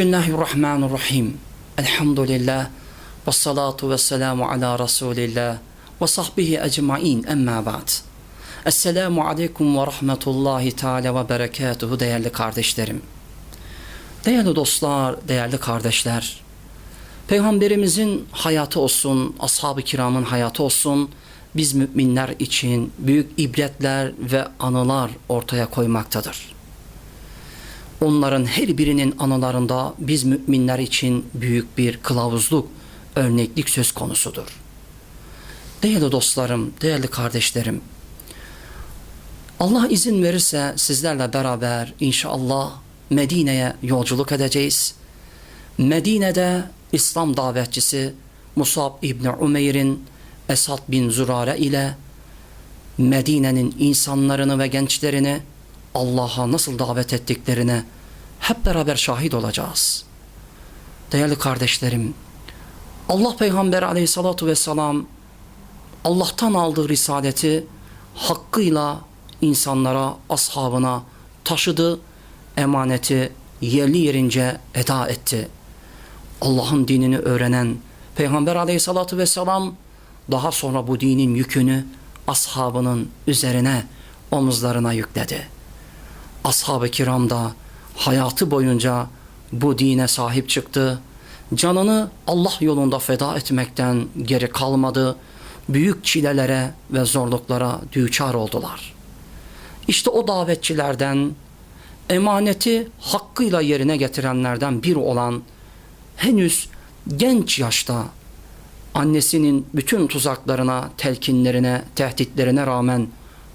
Bismillahirrahmanirrahim. Elhamdülillah. Ve salatu ve selamu ala Resulillah. Ve sahbihi ecmain emma ba'd. Esselamu aleyküm ve rahmetullahi teala ve berekatuhu değerli kardeşlerim. Değerli dostlar, değerli kardeşler. Peygamberimizin hayatı olsun, ashab-ı kiramın hayatı olsun, biz müminler için büyük ibretler ve anılar ortaya koymaktadır. Onların her birinin anılarında biz müminler için büyük bir kılavuzluk, örneklik söz konusudur. Değerli dostlarım, değerli kardeşlerim, Allah izin verirse sizlerle beraber inşallah Medine'ye yolculuk edeceğiz. Medine'de İslam davetçisi Musab İbni Umeyr'in Esad bin Zurare ile Medine'nin insanlarını ve gençlerini Allah'a nasıl davet ettiklerine hep beraber şahit olacağız. Değerli kardeşlerim, Allah Peygamber aleyhissalatu vesselam Allah'tan aldığı risaleti hakkıyla insanlara, ashabına taşıdı, emaneti yerli yerince eda etti. Allah'ın dinini öğrenen Peygamber aleyhissalatu vesselam daha sonra bu dinin yükünü ashabının üzerine, omuzlarına yükledi. Ashab-ı kiram da hayatı boyunca bu dine sahip çıktı. Canını Allah yolunda feda etmekten geri kalmadı. Büyük çilelere ve zorluklara düçar oldular. İşte o davetçilerden emaneti hakkıyla yerine getirenlerden biri olan henüz genç yaşta annesinin bütün tuzaklarına, telkinlerine, tehditlerine rağmen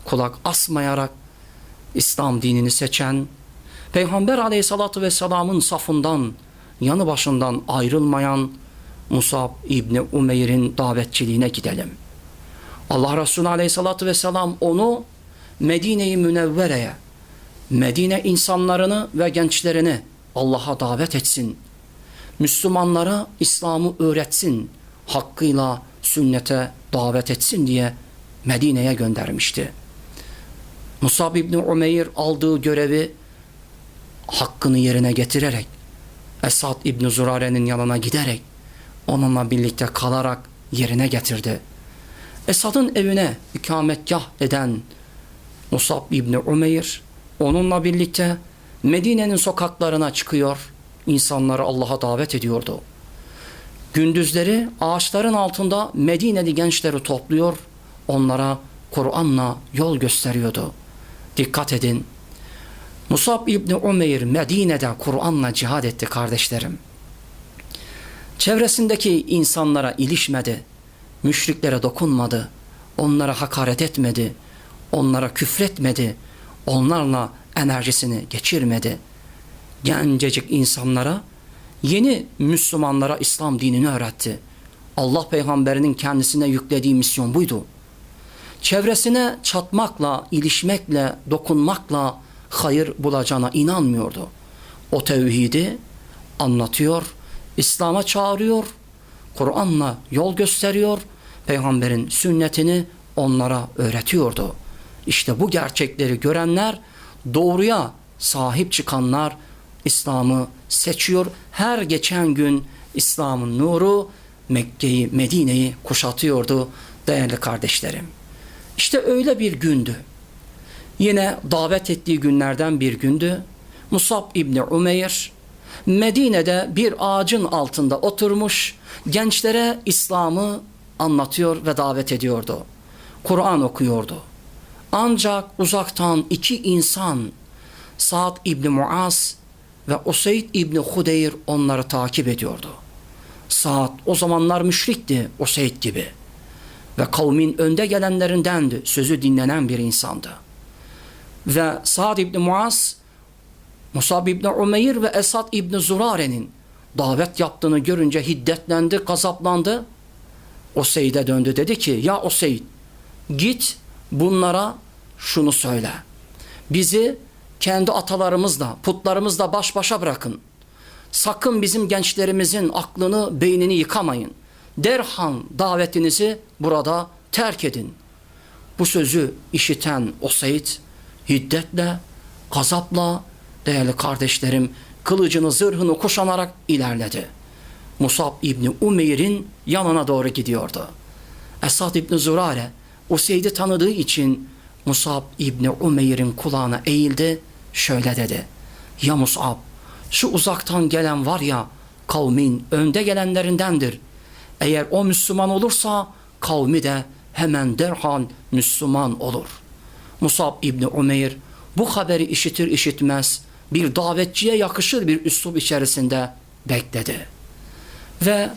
kulak asmayarak İslam dinini seçen, Peygamber aleyhissalatü vesselamın safından, yanı başından ayrılmayan Musab İbni Umeyr'in davetçiliğine gidelim. Allah Resulü aleyhissalatü vesselam onu Medine-i Münevvere'ye, Medine insanlarını ve gençlerini Allah'a davet etsin. Müslümanlara İslam'ı öğretsin, hakkıyla sünnete davet etsin diye Medine'ye göndermişti. Musab İbni Umeyr aldığı görevi hakkını yerine getirerek Esad İbni Zurare'nin yanına giderek onunla birlikte kalarak yerine getirdi. Esad'ın evine ikametgah eden Musab İbni Umeyr onunla birlikte Medine'nin sokaklarına çıkıyor, insanları Allah'a davet ediyordu. Gündüzleri ağaçların altında Medineli gençleri topluyor, onlara Kur'an'la yol gösteriyordu. Dikkat edin. Musab İbni Umeyr Medine'de Kur'an'la cihad etti kardeşlerim. Çevresindeki insanlara ilişmedi. Müşriklere dokunmadı. Onlara hakaret etmedi. Onlara küfretmedi. Onlarla enerjisini geçirmedi. Gencecik insanlara, yeni Müslümanlara İslam dinini öğretti. Allah peygamberinin kendisine yüklediği misyon buydu çevresine çatmakla, ilişmekle, dokunmakla hayır bulacağına inanmıyordu. O tevhidi anlatıyor, İslam'a çağırıyor, Kur'an'la yol gösteriyor, peygamberin sünnetini onlara öğretiyordu. İşte bu gerçekleri görenler, doğruya sahip çıkanlar İslam'ı seçiyor. Her geçen gün İslam'ın nuru Mekke'yi, Medine'yi kuşatıyordu değerli kardeşlerim. İşte öyle bir gündü. Yine davet ettiği günlerden bir gündü. Musab İbni Umeyr Medine'de bir ağacın altında oturmuş gençlere İslam'ı anlatıyor ve davet ediyordu. Kur'an okuyordu. Ancak uzaktan iki insan Sa'd İbni Muaz ve Useyd İbni Hudeyr onları takip ediyordu. Sa'd o zamanlar müşrikti Useyd gibi ve kavmin önde gelenlerindendi. Sözü dinlenen bir insandı. Ve Sa'd İbni Muaz, Musab İbni Umeyr ve Esad İbni Zurare'nin davet yaptığını görünce hiddetlendi, gazaplandı. O Seyd'e döndü dedi ki ya o Seyd git bunlara şunu söyle. Bizi kendi atalarımızla, putlarımızla baş başa bırakın. Sakın bizim gençlerimizin aklını, beynini yıkamayın derhal davetinizi burada terk edin. Bu sözü işiten o Seyit hiddetle, gazapla değerli kardeşlerim kılıcını zırhını kuşanarak ilerledi. Musab İbni Umeyr'in yanına doğru gidiyordu. Esad İbni Zurare Useyd'i tanıdığı için Musab İbni Umeyr'in kulağına eğildi, şöyle dedi. Ya Musab, şu uzaktan gelen var ya, kavmin önde gelenlerindendir. Eğer o Müslüman olursa, kavmi de hemen derhal Müslüman olur. Musab İbni Umeyr bu haberi işitir işitmez bir davetçiye yakışır bir üslup içerisinde bekledi. Ve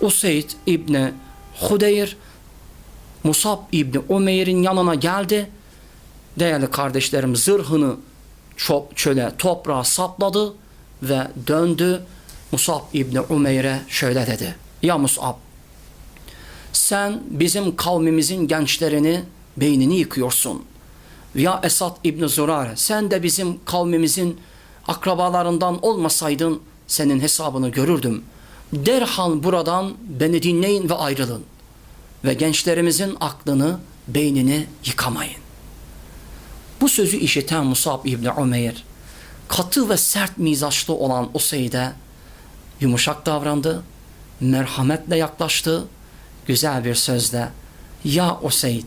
Useyd İbni Hudeyr Musab İbni Umeyr'in yanına geldi. Değerli kardeşlerim zırhını çöle toprağa sapladı ve döndü. Musab İbni Umeyr'e şöyle dedi. Ya Musab sen bizim kavmimizin gençlerini beynini yıkıyorsun. Ya Esad İbni Zurare sen de bizim kavmimizin akrabalarından olmasaydın senin hesabını görürdüm. Derhal buradan beni dinleyin ve ayrılın. Ve gençlerimizin aklını, beynini yıkamayın. Bu sözü işiten Musab İbni Umeyr, katı ve sert mizaçlı olan Useyd'e yumuşak davrandı, merhametle yaklaştı, güzel bir sözle, ya Useyd,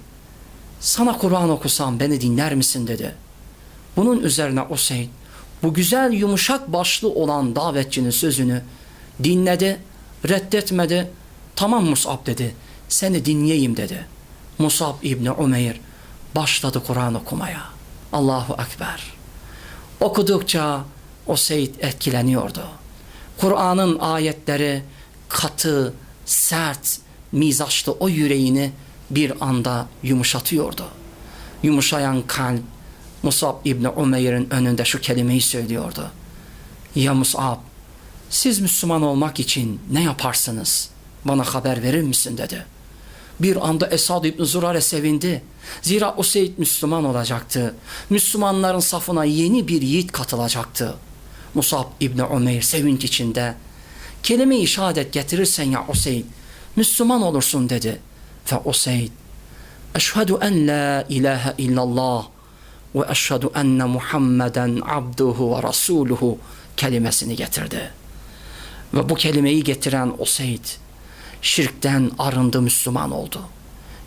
sana Kur'an okusam beni dinler misin dedi. Bunun üzerine Useyd, bu güzel yumuşak başlı olan davetçinin sözünü dinledi, reddetmedi, tamam Musab dedi, seni dinleyeyim dedi. Musab İbni Umeyr başladı Kur'an okumaya. Allahu Ekber. Okudukça o Seyit etkileniyordu. Kur'an'ın ayetleri katı, sert, mizaçlı o yüreğini bir anda yumuşatıyordu. Yumuşayan kalp Musab İbni Umeyr'in önünde şu kelimeyi söylüyordu. Ya Musab, siz Müslüman olmak için ne yaparsınız? Bana haber verir misin dedi. Bir anda Esad İbni Zurare sevindi. Zira o Seyyid Müslüman olacaktı. Müslümanların safına yeni bir yiğit katılacaktı. Musab İbni Umeyr sevinç içinde. Kelime-i şehadet getirirsen ya Useyd, Müslüman olursun dedi. Ve Useyd, Eşhedü en la ilahe illallah ve eşhedü enne Muhammeden abduhu ve rasuluhu kelimesini getirdi. Ve bu kelimeyi getiren Useyd, şirkten arındı Müslüman oldu.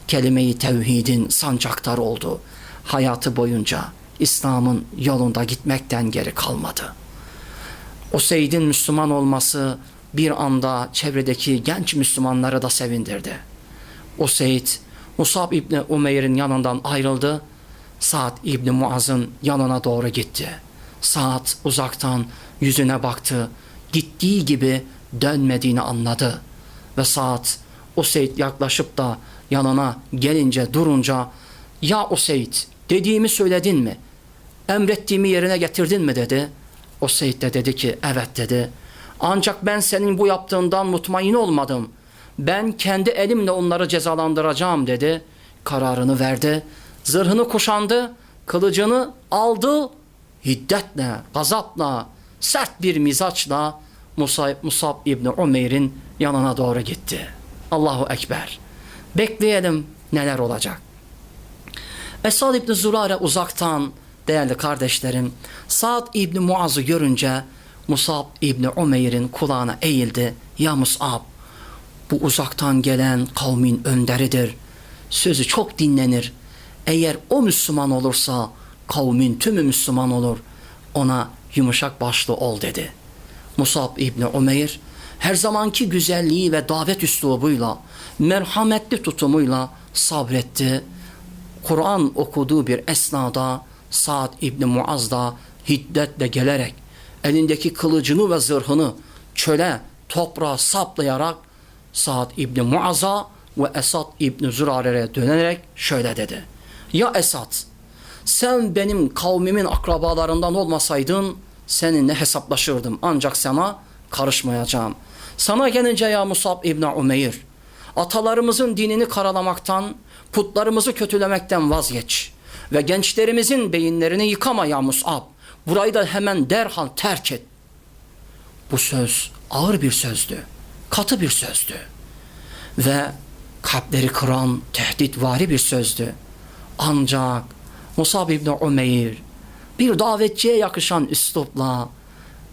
Kelime-i tevhidin sancaktarı oldu. Hayatı boyunca İslam'ın yolunda gitmekten geri kalmadı. O Seyyid'in Müslüman olması bir anda çevredeki genç Müslümanları da sevindirdi. O Seyyid Musab İbni Umeyr'in yanından ayrıldı. Saad İbni Muaz'ın yanına doğru gitti. Saad uzaktan yüzüne baktı. Gittiği gibi dönmediğini anladı. Ve Saad Useyd yaklaşıp da yanına gelince durunca ya Useyd dediğimi söyledin mi? Emrettiğimi yerine getirdin mi dedi. Useyd de dedi ki evet dedi. Ancak ben senin bu yaptığından mutmain olmadım. Ben kendi elimle onları cezalandıracağım dedi. Kararını verdi. Zırhını kuşandı. Kılıcını aldı. Hiddetle, gazapla, sert bir mizaçla Musab, Musab İbni Umeyr'in yanına doğru gitti. Allahu Ekber. Bekleyelim neler olacak. Esad İbni Zurare uzaktan değerli kardeşlerim Sa'd İbni Muaz'ı görünce Musab İbni Umeyr'in kulağına eğildi. Ya Musab bu uzaktan gelen kavmin önderidir. Sözü çok dinlenir. Eğer o Müslüman olursa kavmin tümü Müslüman olur. Ona yumuşak başlı ol dedi. Musab İbni Umeyr her zamanki güzelliği ve davet üslubuyla, merhametli tutumuyla sabretti. Kur'an okuduğu bir esnada Sa'd İbni Muaz da hiddetle gelerek elindeki kılıcını ve zırhını çöle, toprağa saplayarak Sa'd İbni Muaz'a ve Esad İbni Zürare'ye dönerek şöyle dedi. Ya Esad, sen benim kavmimin akrabalarından olmasaydın seninle hesaplaşırdım ancak sana karışmayacağım. Sana gelince ya Musab İbni Umeyr, atalarımızın dinini karalamaktan, putlarımızı kötülemekten vazgeç ve gençlerimizin beyinlerini yıkama ya Musab. Burayı da hemen derhal terk et. Bu söz ağır bir sözdü, katı bir sözdü ve kalpleri kıran tehditvari bir sözdü. Ancak Musab İbni Umeyr bir davetçiye yakışan üslupla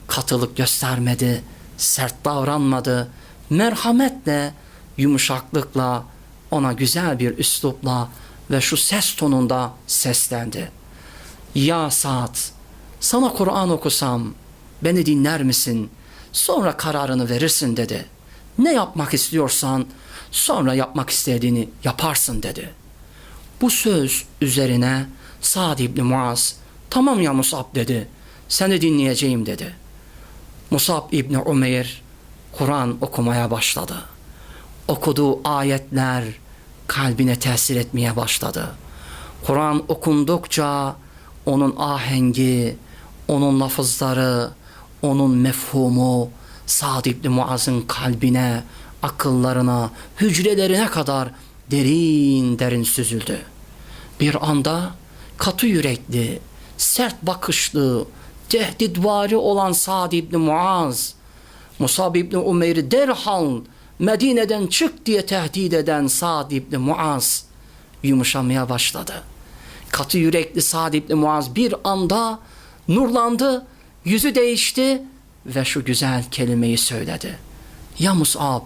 katılık göstermedi, sert davranmadı. Merhametle, yumuşaklıkla, ona güzel bir üslupla ve şu ses tonunda seslendi. Ya Saat, sana Kur'an okusam beni dinler misin? Sonra kararını verirsin dedi. Ne yapmak istiyorsan sonra yapmak istediğini yaparsın dedi. Bu söz üzerine Sa'd İbni Muaz tamam ya Musab dedi. Seni dinleyeceğim dedi. Musab İbni Umeyr Kur'an okumaya başladı. Okuduğu ayetler kalbine tesir etmeye başladı. Kur'an okundukça onun ahengi, onun lafızları, onun mefhumu Sa'd İbni Muaz'ın kalbine, akıllarına, hücrelerine kadar derin derin süzüldü. Bir anda katı yürekli, sert bakışlı, tehditvari olan Sa'd İbni Muaz, Musab İbni Umeyr'i derhal Medine'den çık diye tehdit eden Sa'd İbni Muaz yumuşamaya başladı. Katı yürekli Sa'd İbni Muaz bir anda nurlandı, yüzü değişti ve şu güzel kelimeyi söyledi. Ya Musab,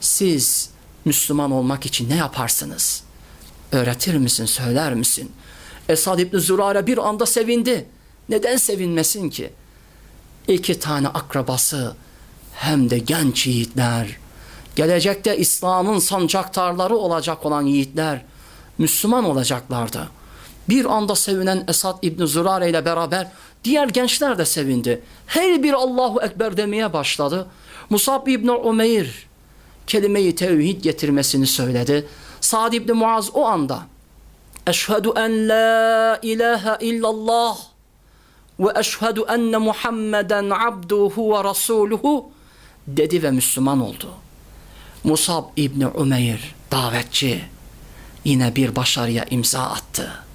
siz Müslüman olmak için ne yaparsınız? Öğretir misin, söyler misin? Esad İbni Zürare bir anda sevindi. Neden sevinmesin ki? İki tane akrabası hem de genç yiğitler, gelecekte İslam'ın sancaktarları olacak olan yiğitler Müslüman olacaklardı. Bir anda sevinen Esad İbni Zürare ile beraber diğer gençler de sevindi. Her bir Allahu Ekber demeye başladı. Musab İbni Umeyr kelime-i tevhid getirmesini söyledi. Sa'd İbni Muaz o anda Eşhedü en la ilahe illallah ve eşhedü enne Muhammeden abduhu ve rasuluhu dedi ve Müslüman oldu. Musab İbni Umeyr davetçi yine bir başarıya imza attı.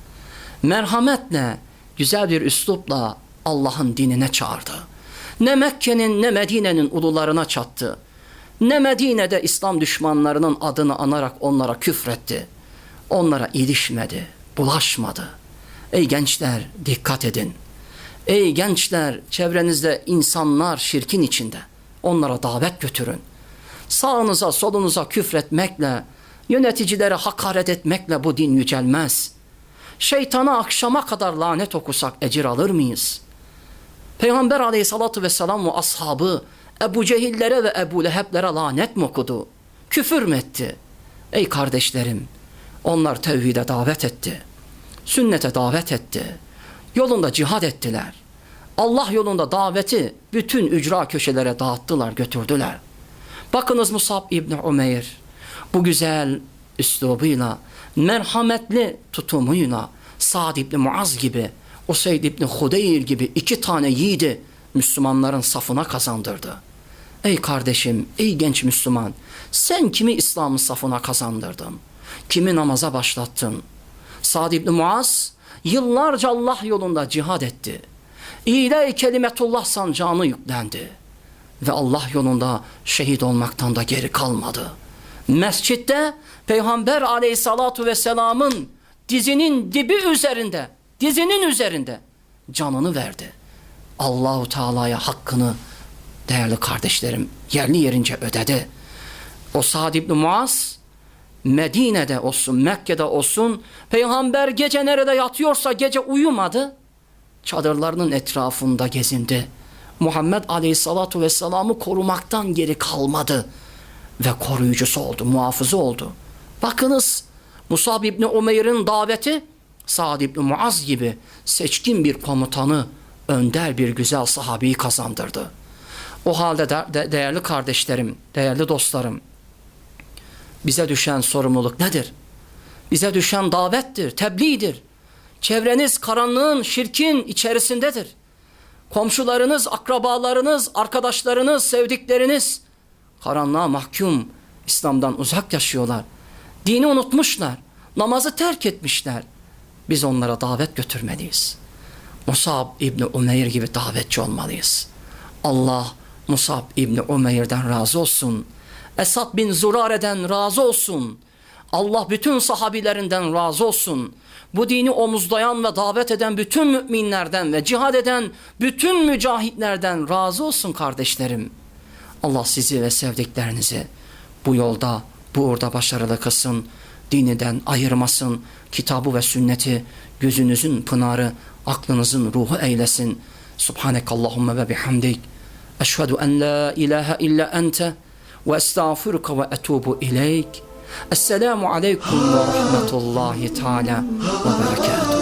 Merhametle, güzel bir üslupla Allah'ın dinine çağırdı. Ne Mekke'nin ne Medine'nin ulularına çattı. Ne Medine'de İslam düşmanlarının adını anarak onlara küfretti. Onlara ilişmedi, bulaşmadı. Ey gençler dikkat edin. Ey gençler çevrenizde insanlar şirkin içinde. Onlara davet götürün. Sağınıza solunuza küfretmekle, yöneticilere hakaret etmekle bu din yücelmez. Şeytana akşama kadar lanet okusak ecir alır mıyız? Peygamber aleyhissalatü vesselam ve ashabı Ebu Cehillere ve Ebu Leheblere lanet mi okudu? Küfür mü etti? Ey kardeşlerim, onlar tevhide davet etti. Sünnete davet etti. Yolunda cihad ettiler. Allah yolunda daveti bütün ücra köşelere dağıttılar, götürdüler. Bakınız Musab İbni Umeyr bu güzel üslubuyla, merhametli tutumuyla Sa'd İbni Muaz gibi, Useyd İbni Hudeyr gibi iki tane yiğidi Müslümanların safına kazandırdı. Ey kardeşim, ey genç Müslüman, sen kimi İslam'ın safına kazandırdın? Kimi namaza başlattın? Sa'd İbni Muaz yıllarca Allah yolunda cihad etti. İle kelimetullah sancağını yüklendi. Ve Allah yolunda şehit olmaktan da geri kalmadı. Mescitte Peygamber aleyhissalatu vesselamın dizinin dibi üzerinde, dizinin üzerinde canını verdi. Allahu Teala'ya hakkını değerli kardeşlerim yerli yerince ödedi. O Sa'd İbni Muaz Medine'de olsun, Mekke'de olsun peygamber gece nerede yatıyorsa gece uyumadı. Çadırlarının etrafında gezindi. Muhammed Aleyhissalatu Vesselam'ı korumaktan geri kalmadı. Ve koruyucusu oldu, muhafızı oldu. Bakınız Musab İbni Umeyr'in daveti Sa'd İbni Muaz gibi seçkin bir komutanı, önder bir güzel sahabeyi kazandırdı. O halde de, de, değerli kardeşlerim, değerli dostlarım, bize düşen sorumluluk nedir? Bize düşen davettir, tebliğdir. Çevreniz karanlığın, şirkin içerisindedir. Komşularınız, akrabalarınız, arkadaşlarınız, sevdikleriniz karanlığa mahkum, İslam'dan uzak yaşıyorlar. Dini unutmuşlar, namazı terk etmişler. Biz onlara davet götürmeliyiz. Musab İbni Umeyr gibi davetçi olmalıyız. Allah Musab İbni Umeyr'den razı olsun. Esad bin Zurare'den razı olsun. Allah bütün sahabilerinden razı olsun. Bu dini omuzlayan ve davet eden bütün müminlerden ve cihad eden bütün mücahitlerden razı olsun kardeşlerim. Allah sizi ve sevdiklerinizi bu yolda, bu uğurda başarılı kılsın. Dininden ayırmasın. Kitabı ve sünneti gözünüzün pınarı, aklınızın ruhu eylesin. Subhanekallahumma ve bihamdik. Eşhedü en la ilahe illa ente ve estağfiruka ve etubu ileyk. Esselamu aleyküm ve rahmetullahi teala ve berekatuhu.